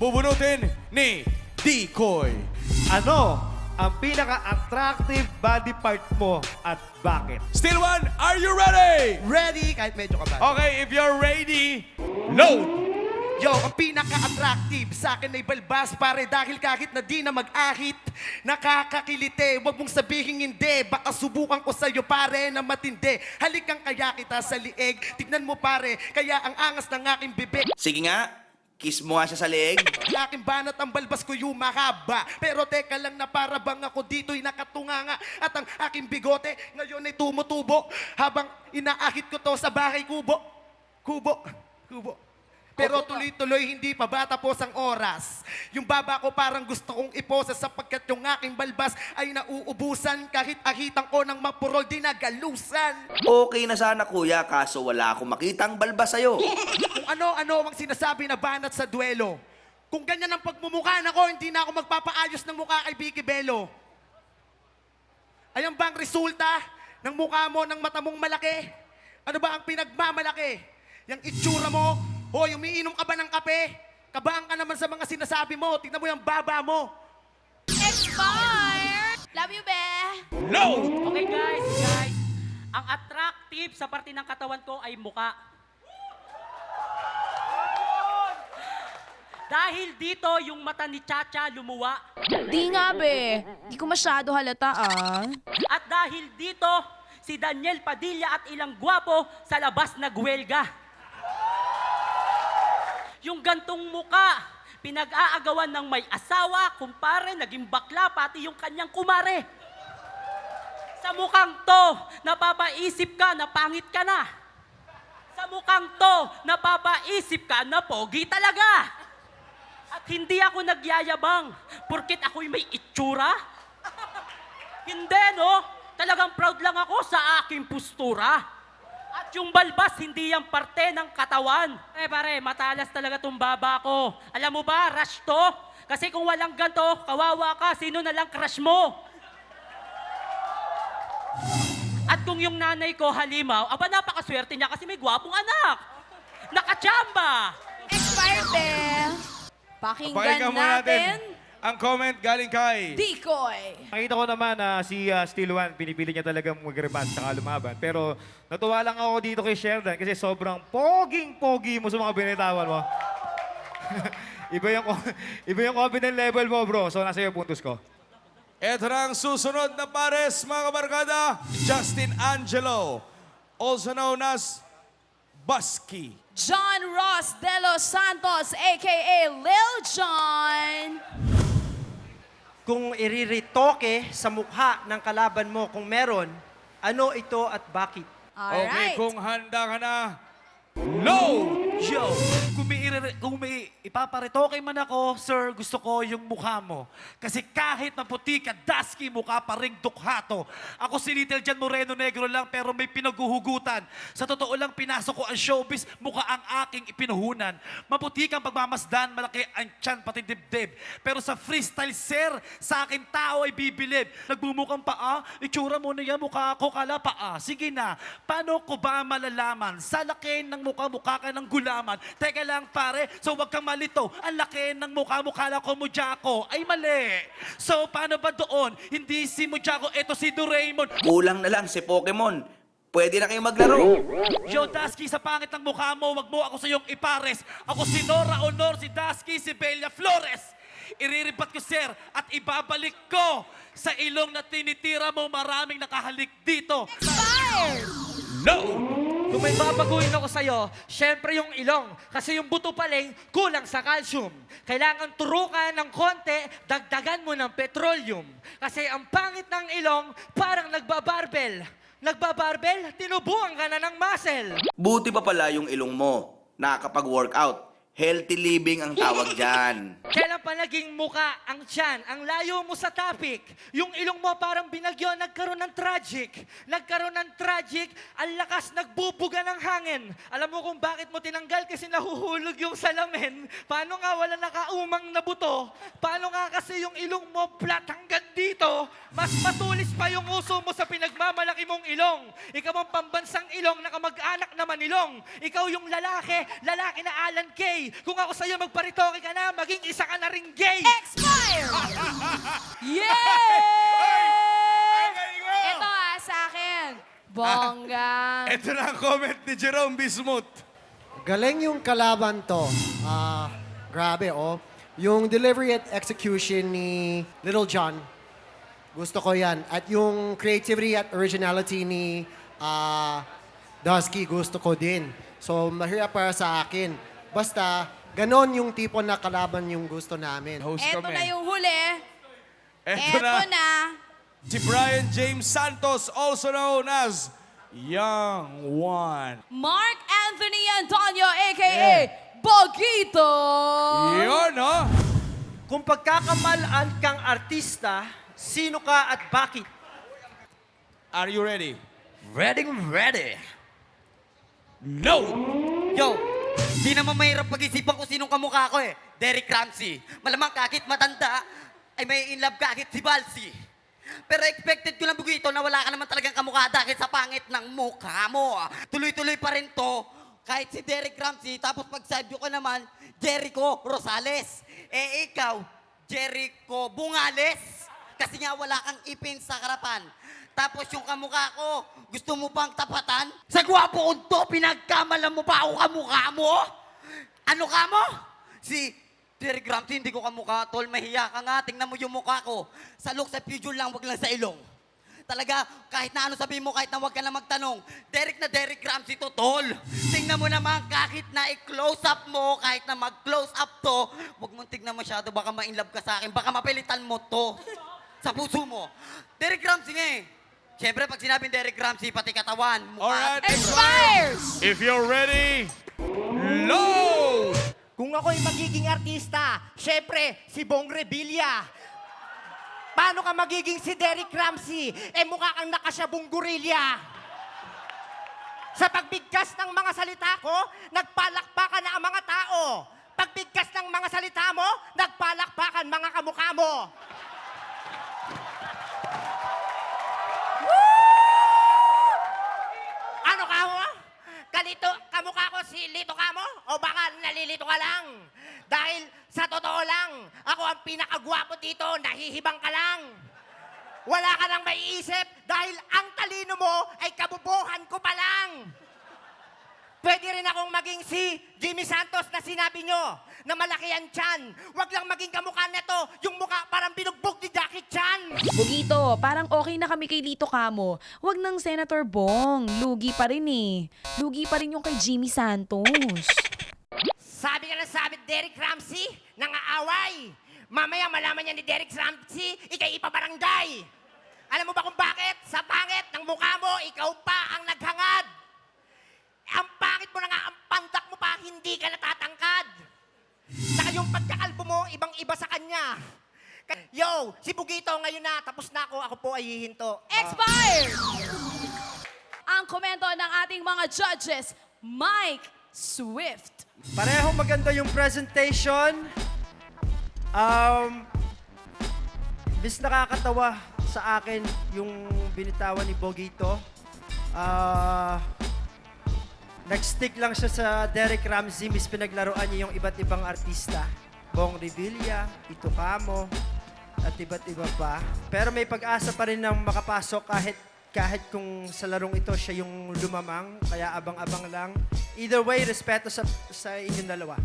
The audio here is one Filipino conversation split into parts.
bubunutin ni Decoy. Ano ang pinaka-attractive body part mo at bakit? Still one, are you ready? Ready? Kahit medyo kabado. Okay, if you're ready, load! Yo, ang pinaka-attractive sa akin ay balbas pare dahil kahit na di na mag-ahit, nakakakilite. Huwag mong sabihin hindi, baka subukan ko sa'yo pare na matindi. Halikan kaya kita sa lieg, tignan mo pare, kaya ang angas ng aking bibig. Sige nga, kiss mo nga siya sa leeg. Ang banat ang balbas ko yung mahaba. Pero teka lang na para bang ako dito'y nakatunganga. At ang aking bigote ngayon ay tumutubo. Habang inaakit ko to sa bahay kubo. Kubo. Kubo. Pero tuloy-tuloy hindi pa ba tapos ang oras. Yung baba ko parang gusto kong iposa sapagkat yung aking balbas ay nauubusan kahit ahitan ko ng mapurol di nagalusan. Okay na sana kuya, kaso wala akong makitang balba sa'yo. Kung ano-ano ang sinasabi na banat sa duelo. Kung ganyan ang pagmumukha na ko, hindi na ako magpapaayos ng mukha kay Vicky Bello. Ayan ba ang resulta ng mukha mo ng mata mong malaki? Ano ba ang pinagmamalaki? Yung itsura mo? Hoy, umiinom ka ba ng kape? Kabaan ka naman sa mga sinasabi mo. Tignan mo yung baba mo. Expire! Love you, be! Load! Okay guys, guys. Ang attractive sa parte ng katawan ko ay muka. Dahil dito, yung mata ni Chacha lumuwa. Di nga, be. Di ko masyado halata, ah. At dahil dito, si Daniel Padilla at ilang gwapo sa labas nagwelga. Yung gantong muka, pinag-aagawan ng may asawa, kumpare, naging bakla, pati yung kanyang kumare. Sa mukhang to, napapaisip ka na pangit ka na. Sa mukhang to, napapaisip ka na pogi talaga. At hindi ako nagyayabang, porkit ako'y may itsura. Hindi, no? Talagang proud lang ako sa aking postura. At yung balbas, hindi yung parte ng katawan. Eh pare, matalas talaga tong baba ko. Alam mo ba, rush to? Kasi kung walang ganto, kawawa ka, sino na lang crush mo? At kung yung nanay ko halimaw, aba napakaswerte niya kasi may gwapong anak. Nakachamba. Expired, be. Pakinggan, Pakinggan muna natin. Ang comment galing kay... Decoy. Nakita ko naman na si uh, Steel One, pinipili niya talagang mag-rebound sa lumaban. Pero natuwa lang ako dito kay Sheldon kasi sobrang poging-pogi mo sa mga binitawan mo. iba yung iba yung confident level mo, bro. So nasa iyo puntos ko. Ito na ang susunod na pares, mga kabarkada. Justin Angelo, also known as Busky. John Ross de los Santos, a.k.a. Lil John. Kung iriritoke sa mukha ng kalaban mo kung meron, ano ito at bakit? Okay, Alright. kung handa ka na, load! Yo, irere- kung may ipaparitoke man ako, sir, gusto ko yung mukha mo. Kasi kahit maputi ka, dusky, mukha pa ring dukhato. Ako si Little John Moreno Negro lang, pero may pinaguhugutan. Sa totoo lang, pinasok ko ang showbiz, mukha ang aking ipinuhunan. Maputi kang pagmamasdan, malaki ang tiyan, pati dibdib. Pero sa freestyle, sir, sa akin tao ay bibilib. Nagbumukang paa, itsura mo na yan, mukha ko, kala paa. Sige na, paano ko ba malalaman? Sa laki ng mukha, mukha ka ng gulaman. Teka lang pare, so wag kang malito. Ang laki ng mukha, mukha lang ko Mujako. Ay mali. So paano ba doon? Hindi si Mujako, ito si Doraemon. Kulang na lang si Pokemon. Pwede na kayong maglaro. Yo, Dasky, sa pangit ng mukha mo, wag mo ako sa iyong ipares. Ako si Nora Honor, si Dasky, si Belia Flores. Iriripat ko, sir, at ibabalik ko sa ilong na tinitira mo maraming nakahalik dito. Expired. Load! Kung may babaguhin ako sa'yo, syempre yung ilong. Kasi yung buto paling kulang sa calcium. Kailangan turukan ng konti, dagdagan mo ng petroleum. Kasi ang pangit ng ilong, parang nagbabarbel. Nagbabarbel, tinubuan ka na ng muscle. Buti pa pala yung ilong mo. Nakakapag-workout. Healthy living ang tawag dyan. Kailan pa naging muka ang tiyan? Ang layo mo sa topic. Yung ilong mo parang binagyo, nagkaroon ng tragic. Nagkaroon ng tragic, ang lakas nagbubuga ng hangin. Alam mo kung bakit mo tinanggal? Kasi nahuhulog yung salamin. Paano nga wala nakaumang na buto? Paano nga kasi yung ilong mo flat hanggang dito? Mas matulis pa yung uso mo sa pinagmamalaki mong ilong. Ikaw ang pambansang ilong na kamag-anak naman ilong. Ikaw yung lalaki, lalaki na Alan Kay. Gay. Kung ako sa'yo magparitoke ka na, maging isa ka na ring gay. Expired! Yay! Ito ah, sa akin. Bongga. Ito na ang comment ni Jerome Bismuth. Galing yung kalaban to. Ah, grabe, oh. Yung delivery at execution ni Little John, gusto ko yan. At yung creativity at originality ni ah, Dusky, gusto ko din. So, mahirap para sa akin. Basta, ganon yung tipo na kalaban yung gusto namin. Host Ito kami. na yung huli. Ito, Ito na. na. Si Brian James Santos, also known as Young One. Mark Anthony Antonio, a.k.a. Bogito. Yun, no? Kung pagkakamalaan kang artista, sino ka at bakit? Are you ready? Ready, ready. No! Yo, di naman mahirap pag-isipan kung sinong kamukha ko eh. Derek Ramsey. Malamang kahit matanda, ay may in love kahit si Balsi. Pero expected ko lang bugito na wala ka naman talagang kamukha dahil sa pangit ng mukha mo. Tuloy-tuloy pa rin to. Kahit si Derek Ramsey, tapos pag side ko naman, Jericho Rosales. Eh ikaw, Jericho Bungales. Kasi nga wala kang ipin sa harapan. Tapos yung kamukha ko, gusto mo bang tapatan? Sa gwapo ko to, pinagkamalan mo pa ako kamukha mo? Ano ka mo? Si Derek Ramsey, hindi ko kamukha, tol. Mahiya ka nga. Tingnan mo yung mukha ko. Sa look, sa figure lang, wag lang sa ilong. Talaga, kahit na ano sabihin mo, kahit na wag ka na magtanong, Derek na Derek Ramsey to, tol. Tingnan mo naman, kahit na i-close up mo, kahit na mag-close up to, wag mong tignan masyado, baka ma-inlove ka sa akin, baka mapilitan mo to. Sa puso mo. Derek Ramsey nga eh. Siyempre, pag sinabing Derek Ramsey, pati katawan, mukha. Alright, Expires! If you're ready, load! Kung ako'y magiging artista, syempre, si Bong Revilla. Paano ka magiging si Derek Ramsey? Eh mukha kang nakasyabong gorilla. Sa pagbigkas ng mga salita ko, nagpalakpakan na ang mga tao. Pagbigkas ng mga salita mo, nagpalakpakan mga kamukha mo. Kalito, kamukha ko si Lito ka mo? O baka nalilito ka lang? Dahil sa totoo lang, ako ang pinakagwapo dito, nahihibang ka lang. Wala ka nang maiisip dahil ang talino mo ay kabubuhan ko pa lang. Pwede rin akong maging si Jimmy Santos na sinabi nyo na malaki ang tiyan. Huwag lang maging kamukha neto, yung mukha parang binugbog ni Chan. Bugito, parang okay na kami kay Lito Camo. Huwag ng Senator Bong. Lugi pa rin eh. Lugi pa rin yung kay Jimmy Santos. Sabi ka na sabi, Derek Ramsey, nangaaway. Mamaya malaman niya ni Derek Ramsey, ikay ipabarangay. Alam mo ba kung bakit? Sa pangit ng mukha mo, ikaw pa ang naghangad. Ang pangit mo na nga, ang pandak mo pa, hindi ka natatangkad. Saka yung pagkakalbo mo, ibang-iba sa kanya. Yo, si Bugito ngayon na, tapos na ako, ako po ay hihinto. Expired! Ang komento ng ating mga judges, Mike Swift. Parehong maganda yung presentation. Um, bis nakakatawa sa akin yung binitawan ni Bogito. Ah, nag-stick lang siya sa Derek Ramsey, mis pinaglaruan niya yung iba't ibang artista. Bong Revilla, Ito Camo, at iba't iba pa. Pero may pag-asa pa rin na makapasok kahit kahit kung sa larong ito siya yung lumamang, kaya abang-abang lang. Either way, respeto sa, sa inyong dalawa.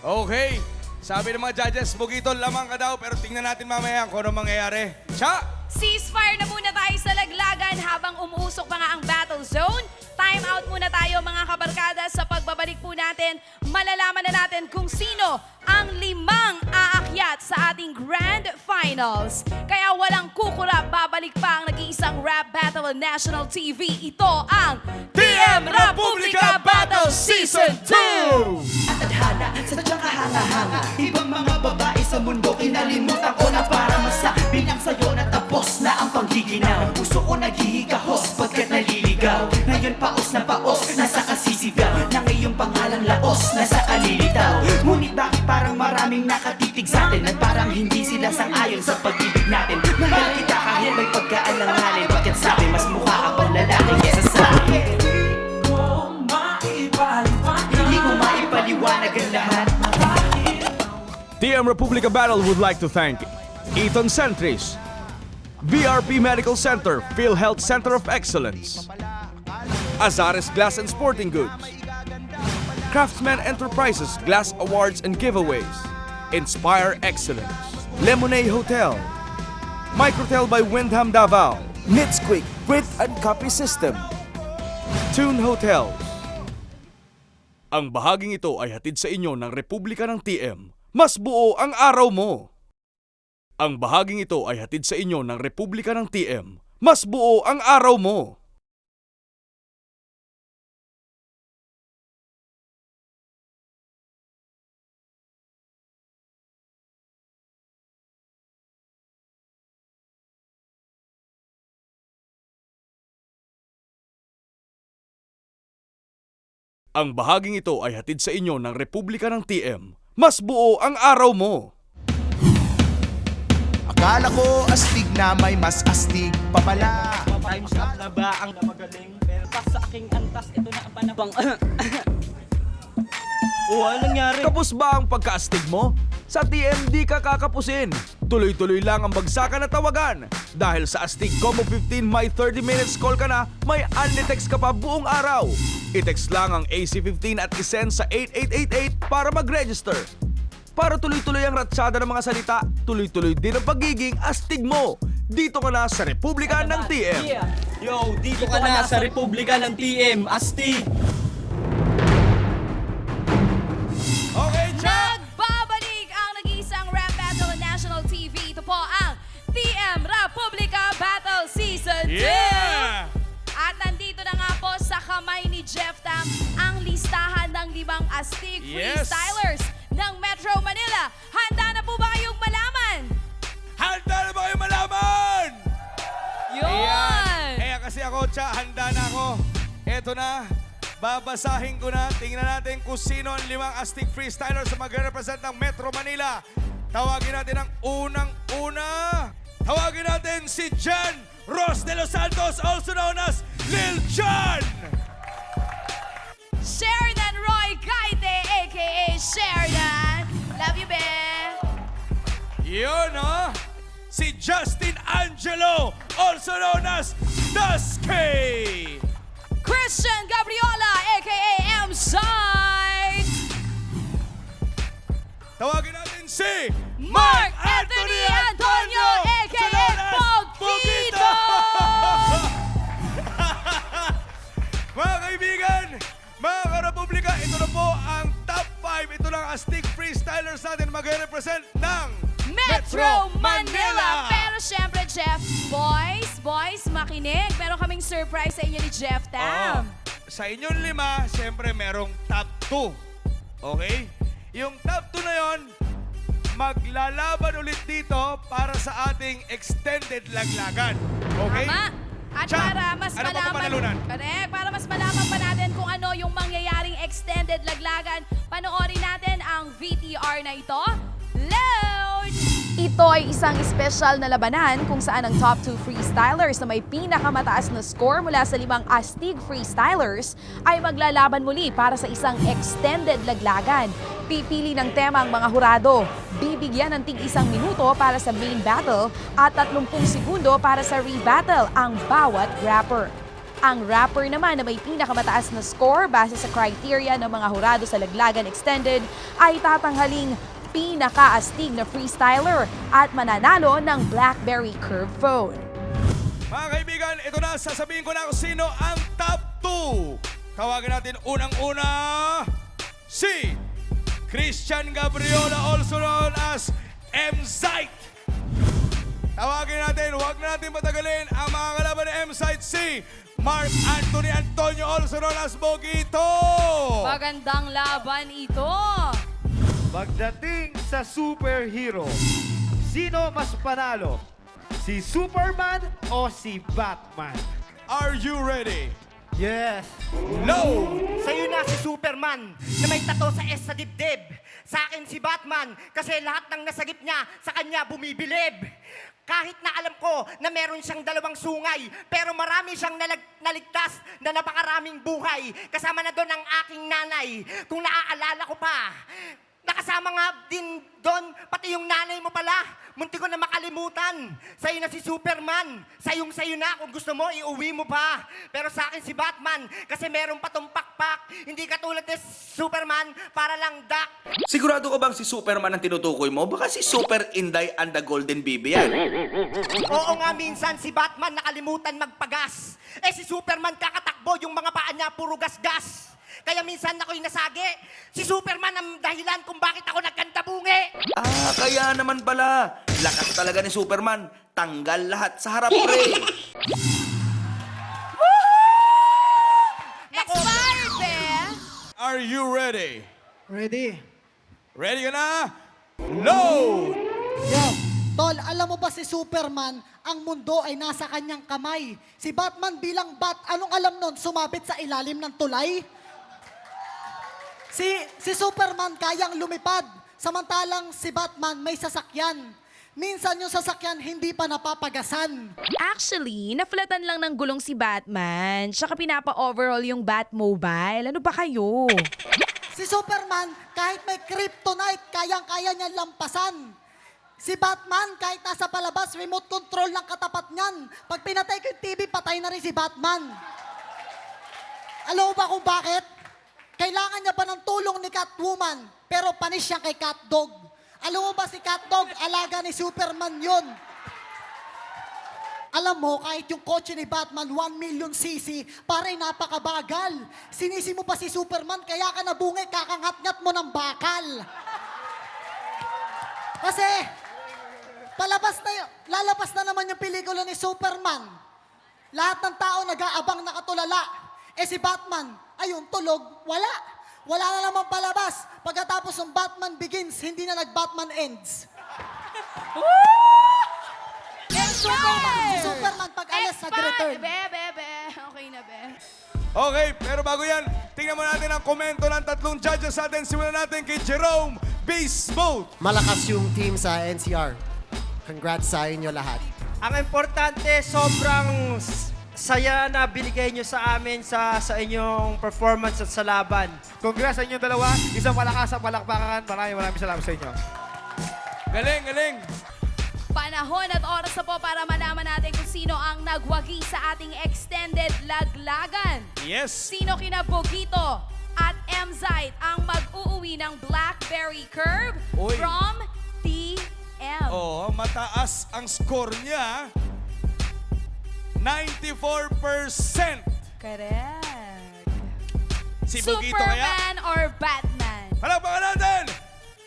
Okay. Sabi ng mga judges, Bugito, lamang ka daw, pero tingnan natin mamaya kung ano mangyayari. Cha! Ceasefire na muna tayo sa laglagan habang umuusok pa nga ang battle zone. Time out muna tayo mga kabarkada sa pagbabalik po natin. Malalaman na natin kung sino ang limang aakyat sa ating Grand Finals. Kaya walang kukurap, babalik pa ang nag-iisang rap battle on national TV. Ito ang TM Republica Battle Season 2! Sadyang kahanga-hanga Ibang mga babae sa mundo Kinalimutan ko na para masabi lang sa'yo na tapos na ang panggiginaw Ang puso ko naghihigahos pagkat naliligaw. Ngayon paos na paos, TM Republica Battle would like to thank Eton Centris, VRP Medical Center, PhilHealth Center of Excellence, Azares Glass and Sporting Goods, Craftsman Enterprises Glass Awards and Giveaways, Inspire Excellence, Lemonade Hotel, Microtel by Windham Davao, Nitsquick Print and Copy System. Tune Hotels. Ang bahaging ito ay hatid sa inyo ng Republika ng TM. Mas buo ang araw mo. Ang bahaging ito ay hatid sa inyo ng Republika ng TM. Mas buo ang araw mo. Ang bahaging ito ay hatid sa inyo ng Republika ng TM. Mas buo ang araw mo. Akala ko astig na may mas astig pa pala. Times up na ba ang magaling? Pero pas sa aking antas, ito na ang panabang... oh, ano nangyari? Kapos ba ang pagkaastig mo? Sa TMD ka kakapusin. Tuloy-tuloy lang ang bagsakan na tawagan. Dahil sa Astig Combo 15 may 30 minutes call ka na, may unli-text ka pa buong araw. I-text lang ang AC15 at isend sa 8888 para mag-register. Para tuloy-tuloy ang ratsada ng mga salita, tuloy-tuloy din ang pagiging astig mo. Dito ka na sa Republika ng TM. Yo, dito ka na sa Republika ng TM, Asti. Listahan ng limang astig Yes. freestylers ng Metro Manila. Handa na po ba kayong malaman? Handa na ba kayo malaman? Yun! Kaya kasi ako, Cha, handa na ako. Eto na, babasahin ko na. Tingnan natin kung sino ang limang astig freestylers na magre-represent ng Metro Manila. Tawagin natin ang unang-una. Tawagin natin si Jan Ross de los Santos, also known as Lil Jon. Sheridan Yun, no? Si Justin Angelo, also known as Dusky. Christian Gabriola, a.k.a. M. Sight. Tawagin natin si Mark Anthony Antonio, a.k.a. Poquito. mga kaibigan, mga karepublika, ito na po ang top 5. Ito lang ang stick freestylers natin mag-represent ng Metro Manila. Pero syempre, Jeff, boys, boys, makinig. Meron kaming surprise sa inyo ni Jeff Oo. Tam. Sa inyong lima, siyempre merong top 2. Okay? Yung top 2 na yon, maglalaban ulit dito para sa ating extended laglagan. Okay? Tama. At Cha, para mas ano pa malaman, panalunan? Correct. Para mas malaman pa natin kung ano yung mangyayaring extended laglagan, panoorin natin ang VTR na ito. Ito ay isang espesyal na labanan kung saan ang top 2 freestylers na may pinakamataas na score mula sa limang Astig freestylers ay maglalaban muli para sa isang extended laglagan. Pipili ng tema ang mga hurado. Bibigyan ng tig isang minuto para sa main battle at 30 segundo para sa rebattle ang bawat rapper. Ang rapper naman na may pinakamataas na score base sa criteria ng mga hurado sa Laglagan Extended ay tatanghaling pinakaastig na freestyler at mananalo ng BlackBerry Curve phone. Mga kaibigan, ito na, sasabihin ko na kung sino ang top 2. Tawagin natin unang-una, si Christian Gabriola, also known as M-Sight. Tawagin natin, huwag na natin patagalin ang mga kalaban ni M-Sight, si Mark Anthony Antonio, also known as Bogito. Magandang laban ito. Pagdating sa superhero, sino mas panalo? Si Superman o si Batman? Are you ready? Yes. No! Sa'yo na si Superman na may tato sa S sa dibdib. Sa akin si Batman kasi lahat ng nasagip niya sa kanya bumibilib. Kahit na alam ko na meron siyang dalawang sungay, pero marami siyang nalag- naligtas na napakaraming buhay. Kasama na doon ang aking nanay. Kung naaalala ko pa, nakasama nga din doon pati yung nanay mo pala. Munti ko na makalimutan. Sa'yo na si Superman. Sayong sayo na kung gusto mo, iuwi mo pa. Pero sa akin si Batman, kasi meron pa tong pakpak. Hindi katulad ni Superman, para lang dak. Sigurado ka bang si Superman ang tinutukoy mo? Baka si Super Inday and the Golden Baby yan. Oo nga, minsan si Batman nakalimutan magpagas. Eh si Superman kakatakbo, yung mga paa niya puro gas-gas. Kaya minsan ako'y nasagi. Si Superman ang dahilan kung bakit ako nagkantabungi. Ah, kaya naman pala. Lakas talaga ni Superman. Tanggal lahat sa harap, pre. Expired, be! Are you ready? Ready? Ready ka na? Load! Yo, tol, alam mo ba si Superman, ang mundo ay nasa kanyang kamay. Si Batman bilang bat, anong alam nun, sumabit sa ilalim ng tulay? Si, si Superman kayang lumipad, samantalang si Batman may sasakyan. Minsan yung sasakyan hindi pa napapagasan. Actually, naflatan lang ng gulong si Batman. Tsaka pinapa-overhaul yung Batmobile. Ano ba kayo? Si Superman, kahit may kryptonite, kayang-kaya niya lampasan. Si Batman, kahit nasa palabas, remote control ng katapat niyan. Pag pinatay ko yung TV, patay na rin si Batman. Alam mo ba kung bakit? Kailangan niya ba ng tulong ni Catwoman, pero panis siya kay Catdog. Alam mo ba si Catdog, alaga ni Superman yun. Alam mo, kahit yung kotse ni Batman, 1 million cc, pare napakabagal. Sinisi mo pa si Superman, kaya ka nabungay, kakangat-ngat mo ng bakal. Kasi, palabas na lalabas na naman yung pelikula ni Superman. Lahat ng tao nag-aabang nakatulala. Eh si Batman, ayun, tulog, wala. Wala na naman palabas. Pagkatapos ng Batman Begins, hindi na nag-Batman Ends. Eh, Superman, si Superman pag alas nag-return. Be, be, be. Okay na, be. Okay, pero bago yan, tingnan mo natin ang komento ng tatlong judges sa atin. Simulan natin kay Jerome Beast Mode. Malakas yung team sa NCR. Congrats sa inyo lahat. Ang importante, sobrang s- saya na binigay nyo sa amin sa sa inyong performance at sa laban. Congrats sa inyong dalawa. Isang malakas ang palakpakan. Maraming maraming salamat sa inyo. Galing, galing. Panahon at oras na po para malaman natin kung sino ang nagwagi sa ating extended laglagan. Yes. Sino kina Bogito at M-Zite ang mag-uuwi ng Blackberry Curve Uy. from TM. Oh, mataas ang score niya. 94%. Correct. Si Bugito kaya. Superman or Batman? Palakpakan natin!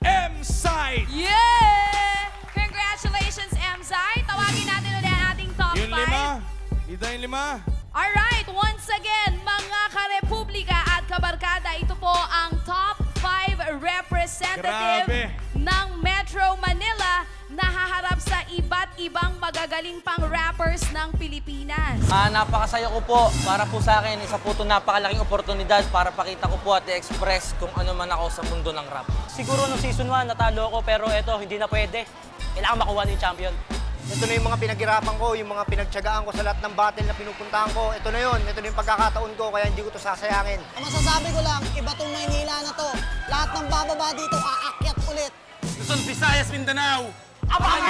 M-Side! Yeah! Congratulations, M-Zite. Tawagin natin ulit ang ating top Yung 5. lima. Dito yung lima. Alright, once again, mga karepublika at kabarkada, ito po ang top 5 representative Grabe. ng Metro Manila na haharap sa iba't ibang magagaling pang rappers ng Pilipinas. Ah, napakasaya ko po. Para po sa akin, isa po ito napakalaking oportunidad para pakita ko po at i-express kung ano man ako sa mundo ng rap. Siguro nung season 1, natalo ako pero ito, hindi na pwede. Kailangan makuha yung champion. Ito na yung mga pinaghirapan ko, yung mga pinagtyagaan ko sa lahat ng battle na pinupuntahan ko. Ito na yun, ito na yung pagkakataon ko, kaya hindi ko to sasayangin. Ang masasabi ko lang, iba tong Maynila na to. Lahat ng bababa dito, aakyat ulit. Luzon, Visayas, Mindanao.